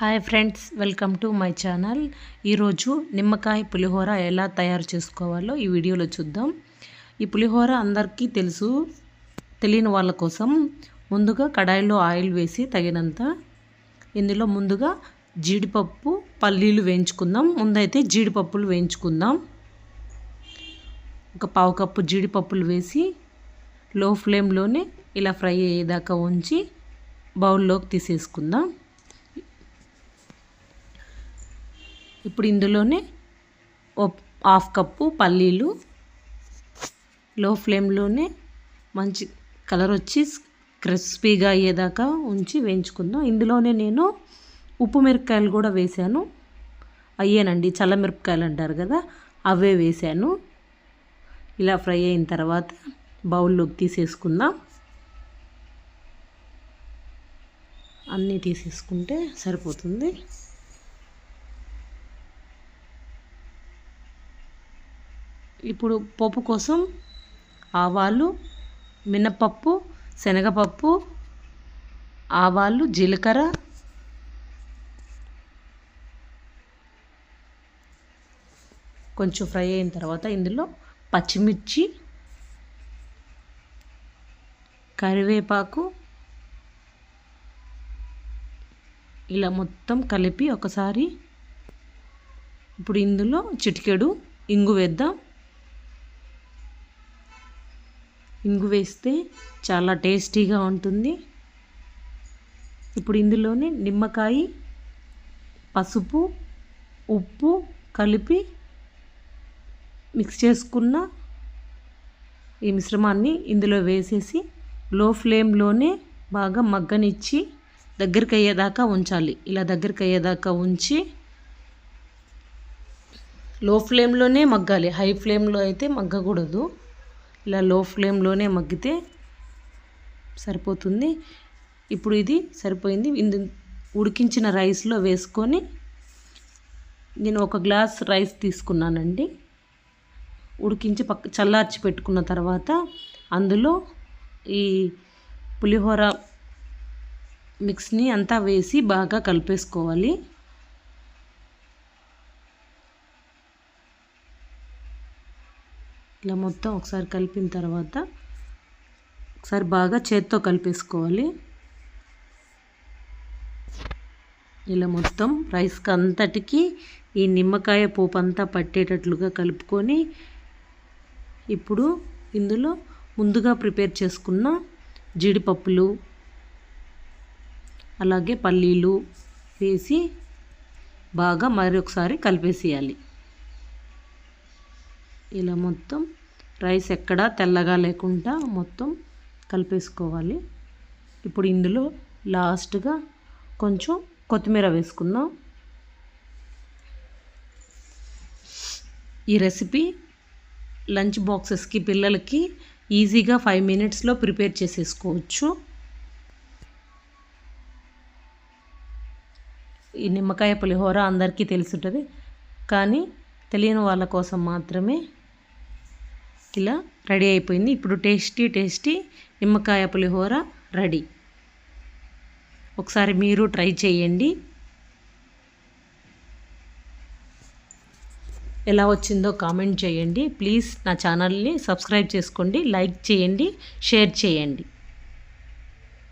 Hi friends welcome to my channel ఈరోజు నిమ్మకాయ పులిహోర ఎలా తయారు చేసుకోవాలో ఈ వీడియోలో చూద్దాం. ఈ పులిహోర అందరికీ తెలుసు తెలియని వాళ్ళ కోసం. ముందుగా కడాయిలో ఆయిల్ వేసి తగినంత ఇందులో ముందుగా జీడిపప్పు పల్లీలు వేయించుకుందాం. ముందైతే జీడిపప్పులు వేయించుకుందాం. ఒక పావు కప్పు జీడిపప్పులు వేసి లో ఫ్లేమ్లోనే ఇలా ఫ్రై అయ్యేదాకా ఉంచి బౌల్లోకి తీసేసుకుందాం. ఇప్పుడు ఇందులోనే హాఫ్ కప్పు పల్లీలు లో ఫ్లేమ్లోనే మంచి కలర్ వచ్చి క్రిస్పీగా అయ్యేదాకా ఉంచి వేయించుకుందాం. ఇందులోనే నేను ఉప్పు మిరపకాయలు కూడా వేశాను. చల్ల చల్లమిరపకాయలు అంటారు కదా అవే వేశాను. ఇలా ఫ్రై అయిన తర్వాత బౌల్లోకి తీసేసుకుందాం. అన్నీ తీసేసుకుంటే సరిపోతుంది. ఇప్పుడు పోపు కోసం ఆవాలు మినపప్పు శనగపప్పు ఆవాలు జీలకర్ర కొంచెం ఫ్రై అయిన తర్వాత ఇందులో పచ్చిమిర్చి కరివేపాకు ఇలా మొత్తం కలిపి ఒకసారి. ఇప్పుడు ఇందులో చిటికెడు ఇంగు వేద్దాం. ఇంగు వేస్తే చాలా టేస్టీగా ఉంటుంది. ఇప్పుడు ఇందులోనే నిమ్మకాయ పసుపు ఉప్పు కలిపి మిక్స్ చేసుకున్న ఈ మిశ్రమాన్ని ఇందులో వేసేసి లో ఫ్లేమ్లోనే బాగా మగ్గనిచ్చి దగ్గరికి అయ్యేదాకా ఉంచాలి. ఇలా దగ్గరికి అయ్యేదాకా ఉంచి లో ఫ్లేమ్లోనే మగ్గాలి. హై ఫ్లేమ్లో అయితే మగ్గకూడదు. ఇలా లో ఫ్లేమ్లోనే మగ్గితే సరిపోతుంది. ఇప్పుడు ఇది సరిపోయింది. ఇందు ఉడికించిన రైస్లో వేసుకొని నేను ఒక గ్లాస్ రైస్ తీసుకున్నానండి. ఉడికించి పక్క చల్లార్చి పెట్టుకున్న తర్వాత అందులో ఈ పులిహోర మిక్స్ని అంతా వేసి బాగా కలిపేసుకోవాలి. ఇలా మొత్తం ఒకసారి కలిపిన తర్వాత ఒకసారి బాగా చేత్తో కలిపేసుకోవాలి. ఇలా మొత్తం రైస్కి అంతటికి ఈ నిమ్మకాయ పోపు అంతా పట్టేటట్లుగా కలుపుకొని ఇప్పుడు ఇందులో ముందుగా ప్రిపేర్ చేసుకున్న జీడిపప్పులు అలాగే పల్లీలు వేసి బాగా మరొకసారి కలిపేసేయాలి. ఇలా మొత్తం రైస్ ఎక్కడా తెల్లగా లేకుండా మొత్తం కలిపేసుకోవాలి. ఇప్పుడు ఇందులో లాస్ట్గా కొంచెం కొత్తిమీర వేసుకుందాం. ఈ రెసిపీ లంచ్ బాక్సెస్కి పిల్లలకి ఈజీగా ఫైవ్ మినిట్స్లో ప్రిపేర్ చేసేసుకోవచ్చు. ఈ నిమ్మకాయ పులిహోర అందరికీ తెలిసి ఉంటుంది కానీ తెలియని వాళ్ళ కోసం మాత్రమే ఇలా రెడీ అయిపోయింది. ఇప్పుడు టేస్టీ టేస్టీ నిమ్మకాయ పులిహోర రెడీ. ఒకసారి మీరు ట్రై చేయండి. ఎలా వచ్చిందో కామెంట్ చేయండి. ప్లీజ్ నా ఛానల్ని సబ్స్క్రైబ్ చేసుకోండి లైక్ చేయండి షేర్ చేయండి.